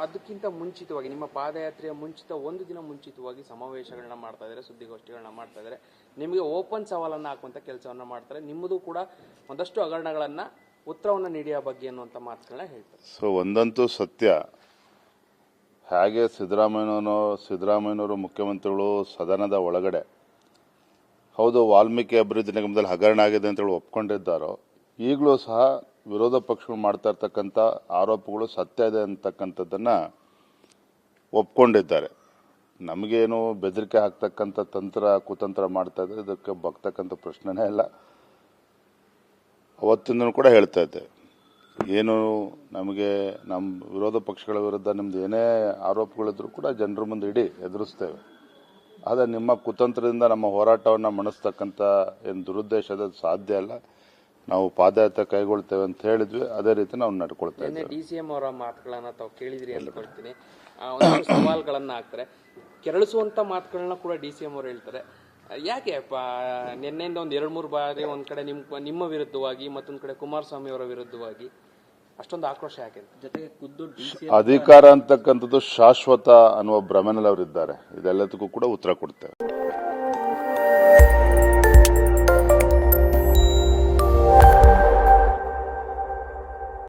ಅದಕ್ಕಿಂತ ಮುಂಚಿತವಾಗಿ, ನಿಮ್ಮ ಪಾದಯಾತ್ರೆಯ ಮುಂಚಿತ ಒಂದು ದಿನ ಮುಂಚಿತವಾಗಿ ಸಮಾವೇಶಗಳನ್ನ ಮಾಡ್ತಾ ಇದ್ದಾರೆ, ಸುದ್ದಿಗೋಷ್ಠಿಗಳನ್ನ ಮಾಡ್ತಾ ಇದ್ದಾರೆ. ನಿಮಗೆ ಓಪನ್ ಸವಾಲನ್ನ ಹಾಕುವಂತ ಕೆಲಸವನ್ನ ಮಾಡ್ತಾರೆ. ನಿಮ್ಮದು ಕೂಡ ಒಂದಷ್ಟು ಹಗರಣಗಳನ್ನ ಉತ್ತರವನ್ನ ನೀಡಿಯ ಬಗ್ಗೆ ಅನ್ನುವಂಥ ಮಾತುಗಳನ್ನ ಹೇಳ್ತಾರೆ. ಸೊ ಒಂದಂತೂ ಸತ್ಯ. ಹಾಗೆ ಸಿದ್ದರಾಮಯ್ಯನವರು ಸಿದ್ದರಾಮಯ್ಯನವರು ಮುಖ್ಯಮಂತ್ರಿಗಳು ಸದನದ ಒಳಗಡೆ, ಹೌದು, ವಾಲ್ಮೀಕಿ ಅಭಿವೃದ್ಧಿ ನಿಗಮದಲ್ಲಿ ಹಗರಣ ಆಗಿದೆ ಅಂತೇಳಿ ಒಪ್ಕೊಂಡಿದ್ದಾರೋ, ಈಗಲೂ ಸಹ ವಿರೋಧ ಪಕ್ಷಗಳು ಮಾಡ್ತಾ ಇರ್ತಕ್ಕಂಥ ಆರೋಪಗಳು ಸತ್ಯ ಇದೆ ಅಂತಕ್ಕಂಥದ್ದನ್ನ ಒಪ್ಕೊಂಡಿದ್ದಾರೆ. ನಮಗೇನು ಬೆದರಿಕೆ ಹಾಕ್ತಕ್ಕಂಥ ತಂತ್ರ, ಕುತಂತ್ರ ಮಾಡ್ತಾ ಇದ್ರೆ ಇದಕ್ಕೆ ಬಗ್ತಕ್ಕಂಥ ಪ್ರಶ್ನೆನೇ ಇಲ್ಲ. ಅವತ್ತಿಂದನೂ ಕೂಡ ಹೇಳ್ತಾ ಇದ್ದೆ. ಏನು ನಮಗೆ ನಮ್ಮ ವಿರೋಧ ಪಕ್ಷಗಳ ವಿರುದ್ಧ ನಿಮ್ದು ಏನೇ ಆರೋಪಗಳಿದ್ರು ಕೂಡ ಜನರ ಮುಂದೆ ಇಡಿ, ಎದುರಿಸ್ತೇವೆ. ಆದರೆ ನಿಮ್ಮ ಕುತಂತ್ರದಿಂದ ನಮ್ಮ ಹೋರಾಟವನ್ನು ಮಣಿಸ್ತಕ್ಕಂಥ ಏನು ದುರುದ್ದೇಶದ ಸಾಧ್ಯ ಇಲ್ಲ. ನಾವು ಪಾದಯಾತ್ರೆ ಕೈಗೊಳ್ತೇವೆ ಅಂತ ಹೇಳಿದ್ವಿ ಅದೇ ರೀತಿ ನಾವು ನಡ್ಕೊಳ್ತೇವೆ ಇದ್ದೇವೆ. ಡಿ ಸಿ ಎಂ ಅವರ ಮಾತುಗಳನ್ನ ತಾವು ಕೇಳಿದ್ರಿ ಅಂದ್ಕೊಳ್ತೀನಿ ಸವಾಲ್ಗಳನ್ನ ಹಾಕ್ತಾರೆ. ಕೆರಳಿಸುವಂತ ಮಾತುಗಳನ್ನ ಕೂಡ ಡಿ ಸಿ ಎಂ ಅವರು ಹೇಳ್ತಾರೆ. ಯಾಕೆ ಪ- ನಿನ್ನೆಯಿಂದ ಒಂದು ಎರಡು ಮೂರು ಬಾರಿ ಒಂದ್ ಕಡೆ ನಿಮ್ ನಿಮ್ಮ ವಿರುದ್ಧವಾಗಿ ಮತ್ತೊಂದು ಕಡೆ ಕುಮಾರಸ್ವಾಮಿ ಅವರ ವಿರುದ್ಧವಾಗಿ ಅಷ್ಟೊಂದು ಆಕ್ರೋಶ ಯಾಕೆ? ಅಂತ? ಜೊತೆಗೆ ಖುದ್ದು ಅಧಿಕಾರ ಅಂತಕ್ಕಂಥದ್ದು ಶಾಶ್ವತ ಅನ್ನುವ ಭ್ರಮೆನಲ್ಲಿ ಅವರಿದ್ದಾರೆ. ಇದೆಲ್ಲದಕ್ಕೂ ಕೂಡ ಉತ್ತರ ಕೊಡ್ತೇವೆ.